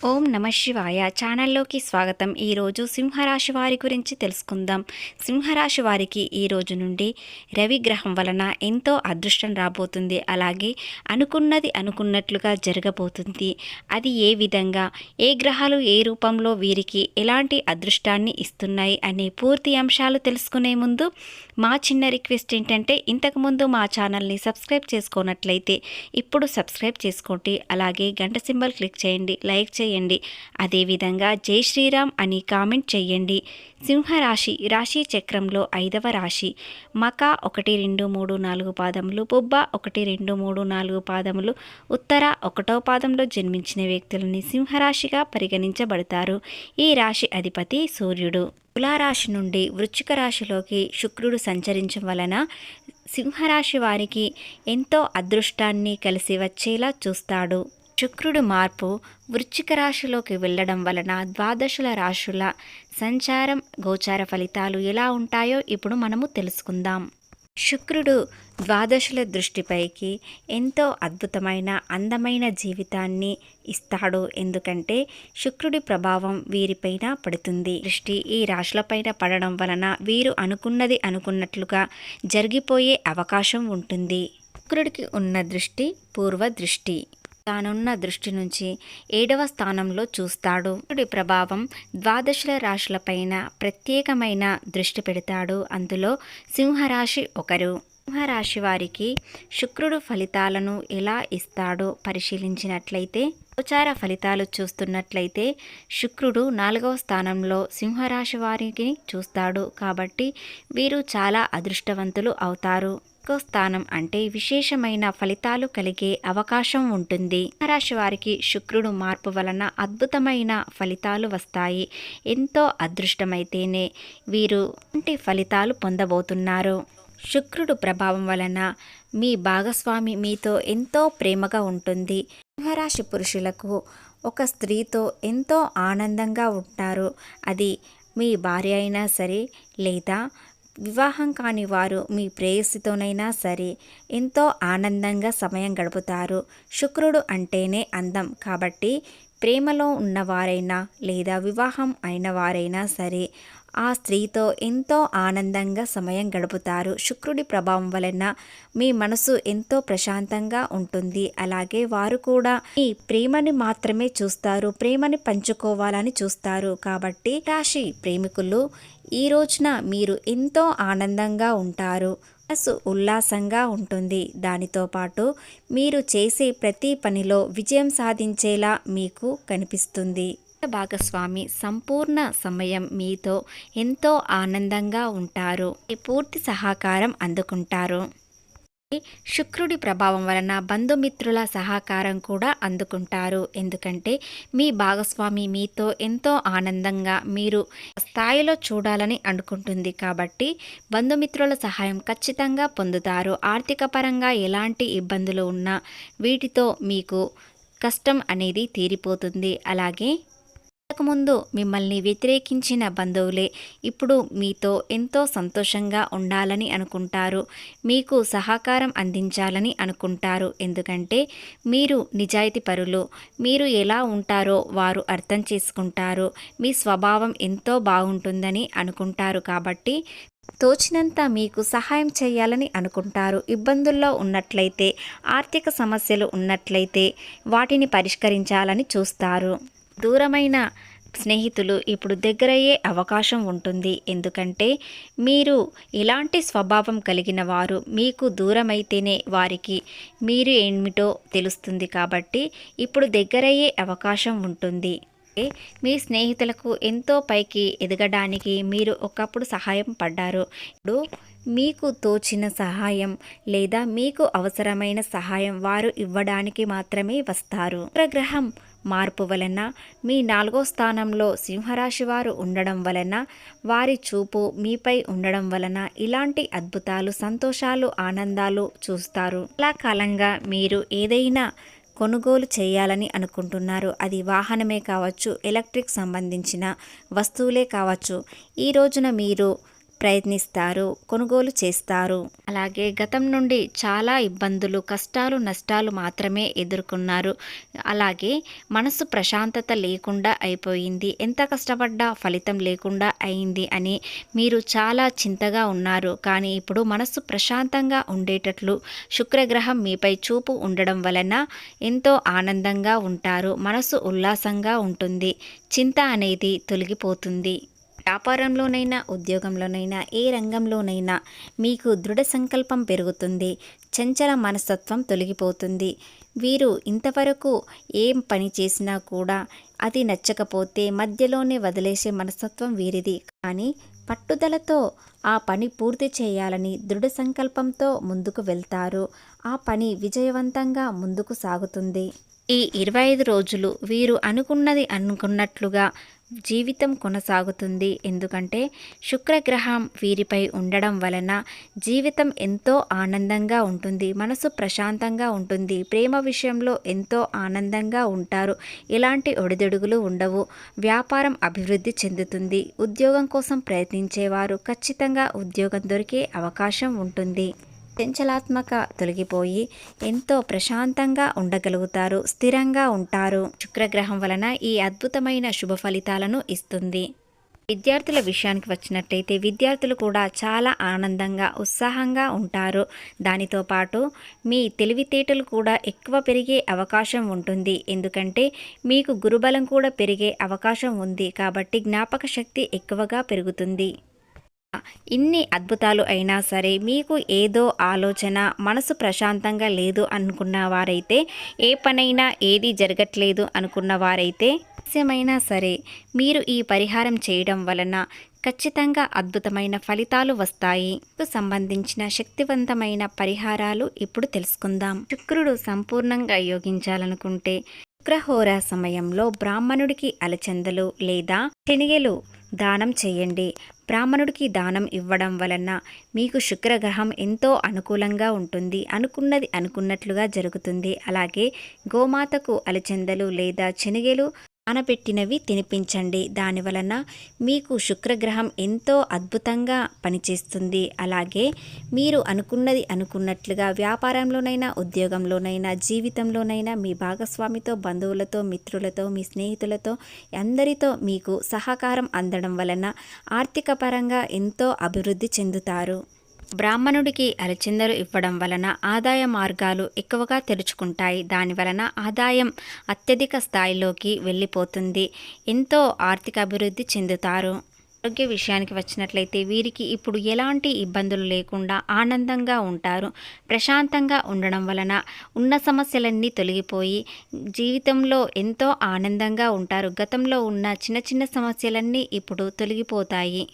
ఓం నమ శివాయ. ఛానల్లోకి స్వాగతం. ఈరోజు సింహరాశి వారి గురించి తెలుసుకుందాం. సింహరాశి వారికి ఈ రోజు నుండి రవి గ్రహం వలన ఎంతో అదృష్టం రాబోతుంది. అలాగే అనుకున్నది అనుకున్నట్లుగా జరగబోతుంది. అది ఏ విధంగా ఏ గ్రహాలు ఏ రూపంలో వీరికి ఎలాంటి అదృష్టాన్ని ఇస్తున్నాయి అనే పూర్తి అంశాలు తెలుసుకునే ముందు మా చిన్న రిక్వెస్ట్ ఏంటంటే ఇంతకుముందు మా ఛానల్ని సబ్స్క్రైబ్ చేసుకోనట్లయితే ఇప్పుడు సబ్స్క్రైబ్ చేసుకోండి. అలాగే గంట సింబల్ క్లిక్ చేయండి లైక్ చేయండి. అదేవిధంగా జై శ్రీరామ్ అని కామెంట్ చేయండి. సింహరాశి రాశి చక్రంలో ఐదవ రాశి. మక ఒకటి రెండు మూడు నాలుగు పాదములు. బొబ్బ ఒకటి రెండు మూడు నాలుగు పాదములు. ఉత్తర ఒకటో పాదంలో జన్మించిన వ్యక్తులని సింహరాశిగా పరిగణించబడతారు. ఈ రాశి అధిపతి సూర్యుడు. తులారాశి నుండి వృశ్చిక రాశిలోకి శుక్రుడు సంచరించడం వలన సింహరాశి వారికి ఎంతో అదృష్టాన్ని కలిసి వచ్చేలా చూస్తాడు. శుక్రుడు మార్పు వృశ్చిక రాశిలోకి వెళ్ళడం వలన ద్వాదశుల రాశుల సంచారం గోచార ఫలితాలు ఎలా ఉంటాయో ఇప్పుడు మనము తెలుసుకుందాం. శుక్రుడు ద్వాదశుల దృష్టిపైకి ఎంతో అద్భుతమైన అందమైన జీవితాన్ని ఇస్తాడు. ఎందుకంటే శుక్రుడి ప్రభావం వీరిపైన పడుతుంది. దృష్టి ఈ రాశులపైన పడడం వలన వీరు అనుకున్నది అనుకున్నట్లుగా జరిగిపోయే అవకాశం ఉంటుంది. శుక్రుడికి ఉన్న దృష్టి పూర్వ దృష్టి. తానున్న దృష్టి నుంచి ఏడవ స్థానంలో చూస్తాడు. శుక్రుడి ప్రభావం ద్వాదశుల రాశులపైన ప్రత్యేకమైన దృష్టి పెడతాడు. అందులో సింహరాశి ఒకరు. సింహరాశి వారికి శుక్రుడు ఫలితాలను ఎలా ఇస్తాడో పరిశీలించినట్లయితే గోచార ఫలితాలు చూస్తున్నట్లయితే శుక్రుడు నాలుగవ స్థానంలో సింహరాశి వారికి చూస్తాడు కాబట్టి వీరు చాలా అదృష్టవంతులు అవుతారు. స్థానం అంటే విశేషమైన ఫలితాలు కలిగే అవకాశం ఉంటుంది. రాశి వారికి శుక్రుడు మార్పు వలన అద్భుతమైన ఫలితాలు వస్తాయి. ఎంతో అదృష్టమైతేనే వీరు వంటి ఫలితాలు పొందబోతున్నారు? శుక్రుడు ప్రభావం వలన మీ భాగస్వామి మీతో ఎంతో ప్రేమగా ఉంటుంది. సింహరాశి పురుషులకు ఒక స్త్రీతో ఎంతో ఆనందంగా ఉంటారు. అది మీ భార్య అయినా సరే లేదా వివాహం కాని వారు మీ ప్రేయసితోనైనా సరే ఎంతో ఆనందంగా సమయం గడుపుతారు. శుక్రుడు అంటేనే అందం కాబట్టి ప్రేమలో ఉన్నవారైనా లేదా వివాహం అయిన వారైనా సరే ఆ స్త్రీతో ఎంతో ఆనందంగా సమయం గడుపుతారు. శుక్రుడి ప్రభావం వలన మీ మనసు ఎంతో ప్రశాంతంగా ఉంటుంది. అలాగే వారు కూడా మీ ప్రేమని మాత్రమే చూస్తారు. ప్రేమని పంచుకోవాలని చూస్తారు. కాబట్టి రాశి ప్రేమికులు ఈ రోజున మీరు ఎంతో ఆనందంగా ఉంటారు. మనసు ఉల్లాసంగా ఉంటుంది. దానితో పాటు మీరు చేసే ప్రతి పనిలో విజయం సాధించేలా మీకు కనిపిస్తుంది. భాగస్వామి సంపూర్ణ సమయం మీతో ఎంతో ఆనందంగా ఉంటారు. పూర్తి సహకారం అందుకుంటారు. శుక్రుడి ప్రభావం వలన బంధుమిత్రుల సహకారం కూడా అందుకుంటారు. ఎందుకంటే మీ భాగస్వామి మీతో ఎంతో ఆనందంగా మీరు స్థాయిలో చూడాలని అనుకుంటుంది. కాబట్టి బంధుమిత్రుల సహాయం ఖచ్చితంగా పొందుతారు. ఆర్థిక పరంగా ఎలాంటి ఇబ్బందులు ఉన్నా వీటితో మీకు కష్టం అనేది తీరిపోతుంది. అలాగే ముందు మిమ్మల్ని వ్యతిరేకించిన బంధువులే ఇప్పుడు మీతో ఎంతో సంతోషంగా ఉండాలని అనుకుంటారు. మీకు సహకారం అందించాలని అనుకుంటారు. ఎందుకంటే మీరు నిజాయితీ పరులు. మీరు ఎలా ఉంటారో వారు అర్థం చేసుకుంటారు. మీ స్వభావం ఎంతో బాగుంటుందని అనుకుంటారు కాబట్టి తోచినంత మీకు సహాయం చేయాలని అనుకుంటారు. ఇబ్బందుల్లో ఉన్నట్లయితే ఆర్థిక సమస్యలు ఉన్నట్లయితే వాటిని పరిష్కరించాలని చూస్తారు. దూరమైన స్నేహితులు ఇప్పుడు దగ్గరయ్యే అవకాశం ఉంటుంది. ఎందుకంటే మీరు ఇలాంటి స్వభావం కలిగిన వారు మీకు దూరమైతేనే వారికి మీరు ఏమిటో తెలుస్తుంది కాబట్టి ఇప్పుడు దగ్గరయ్యే అవకాశం ఉంటుంది. మీ స్నేహితులకు ఎంతో పైకి ఎదగడానికి మీరు ఒకప్పుడు సహాయం పడ్డారు. ఇప్పుడు మీకు తోచిన సహాయం లేదా మీకు అవసరమైన సహాయం వారు ఇవ్వడానికి మాత్రమే వస్తారు. గ్రహం మార్పు వలన మీ నాలుగో స్థానంలో సింహరాశి వారు ఉండడం వలన వారి చూపు మీపై ఉండడం వలన ఇలాంటి అద్భుతాలు సంతోషాలు ఆనందాలు చూస్తారు. చాలా కాలంగా మీరు ఏదైనా కొనుగోలు చేయాలని అనుకుంటున్నారు. అది వాహనమే కావచ్చు ఎలక్ట్రిక్ సంబంధించిన వస్తువులే కావచ్చు. ఈ రోజున మీరు ప్రయత్నిస్తారు కొనుగోలు చేస్తారు. అలాగే గతం నుండి చాలా ఇబ్బందులు కష్టాలు నష్టాలు మాత్రమే ఎదుర్కొన్నారు. అలాగే మనసు ప్రశాంతత లేకుండా అయిపోయింది. ఎంత కష్టపడ్డా ఫలితం లేకుండా అయింది అని మీరు చాలా చింతగా ఉన్నారు. కానీ ఇప్పుడు మనసు ప్రశాంతంగా ఉండేటట్లు శుక్రగ్రహం మీపై చూపు ఉండడం వలన ఎంతో ఆనందంగా ఉంటారు. మనసు ఉల్లాసంగా ఉంటుంది. చింత అనేది తొలగిపోతుంది. వ్యాపారంలోనైనా ఉద్యోగంలోనైనా ఏ రంగంలోనైనా మీకు దృఢ సంకల్పం పెరుగుతుంది. చంచల మనస్తత్వం తొలగిపోతుంది. వీరు ఇంతవరకు ఏం పని చేసినా కూడా అది నచ్చకపోతే మధ్యలోనే వదిలేసే మనస్తత్వం వీరిది. కానీ పట్టుదలతో ఆ పని పూర్తి చేయాలని దృఢ సంకల్పంతో ముందుకు వెళ్తారు. ఆ పని విజయవంతంగా ముందుకు సాగుతుంది. ఈ ఇరవై ఐదు రోజులు వీరు అనుకున్నది అనుకున్నట్లుగా జీవితం కొనసాగుతుంది. ఎందుకంటే శుక్రగ్రహం వీరిపై ఉండడం వలన జీవితం ఎంతో ఆనందంగా ఉంటుంది మనసు ప్రశాంతంగా ఉంటుంది ప్రేమ విషయంలో ఎంతో ఆనందంగా ఉంటారు. ఎలాంటి ఒడిదొడుగులు ఉండవు. వ్యాపారం అభివృద్ధి చెందుతుంది. ఉద్యోగం కోసం ప్రయత్నించేవారు ఖచ్చితంగా ఉద్యోగం దొరికే అవకాశం ఉంటుంది. చంచలాత్మక తొలగిపోయి ఎంతో ప్రశాంతంగా ఉండగలుగుతారు స్థిరంగా ఉంటారు. శుక్రగ్రహం వలన ఈ అద్భుతమైన శుభ ఫలితాలను ఇస్తుంది. విద్యార్థుల విషయానికి వచ్చినట్టయితే విద్యార్థులు కూడా చాలా ఆనందంగా ఉత్సాహంగా ఉంటారు. దానితో పాటు మీ తెలివితేటలు కూడా ఎక్కువ పెరిగే అవకాశం ఉంటుంది. ఎందుకంటే మీకు గురుబలం కూడా పెరిగే అవకాశం ఉంది. కాబట్టి జ్ఞాపక శక్తి ఎక్కువగా పెరుగుతుంది. ఇన్ని అద్భుతాలు అయినా సరే మీకు ఏదో ఆలోచన మనసు ప్రశాంతంగా లేదు అనుకున్న వారైతే ఏ పనైనా ఏది జరగట్లేదు అనుకున్న వారైతే ఆలస్యమైనా సరే మీరు ఈ పరిహారం చేయడం వలన ఖచ్చితంగా అద్భుతమైన ఫలితాలు వస్తాయి. సంబంధించిన శక్తివంతమైన పరిహారాలు ఇప్పుడు తెలుసుకుందాం. శుక్రుడు సంపూర్ణంగా యోగించాలనుకుంటే శుక్రహోర సమయంలో బ్రాహ్మణుడికి అలచందలు లేదా శనిగలు దానం చేయండి. బ్రాహ్మణుడికి దానం ఇవ్వడం వలన మీకు శుక్రగ్రహం ఎంతో అనుకూలంగా ఉంటుంది. అనుకున్నది అనుకున్నట్లుగా జరుగుతుంది. అలాగే గోమాతకు అలచందలు లేదా శనగలు నానబెట్టినవి తినిపించండి. దాని వలన మీకు శుక్రగ్రహం ఎంతో అద్భుతంగా పనిచేస్తుంది. అలాగే మీరు అనుకున్నది అనుకున్నట్లుగా వ్యాపారంలోనైనా ఉద్యోగంలోనైనా జీవితంలోనైనా మీ భాగస్వామితో బంధువులతో మిత్రులతో మీ స్నేహితులతో అందరితో మీకు సహకారం అందడం వలన ఆర్థిక పరంగా ఎంతో అభివృద్ధి చెందుతారు. బ్రాహ్మణుడికి అలచిందలు ఇవ్వడం వలన ఆదాయ మార్గాలు ఎక్కువగా తెరుచుకుంటాయి. దాని వలన ఆదాయం అత్యధిక స్థాయిలోకి వెళ్ళిపోతుంది. ఎంతో ఆర్థిక అభివృద్ధి చెందుతారు. ఆరోగ్య విషయానికి వచ్చినట్లయితే వీరికి ఇప్పుడు ఎలాంటి ఇబ్బందులు లేకుండా ఆనందంగా ఉంటారు. ప్రశాంతంగా ఉండడం వలన ఉన్న సమస్యలన్నీ తొలగిపోయి జీవితంలో ఎంతో ఆనందంగా ఉంటారు. గతంలో ఉన్న చిన్న చిన్న సమస్యలన్నీ ఇప్పుడు తొలగిపోతాయి.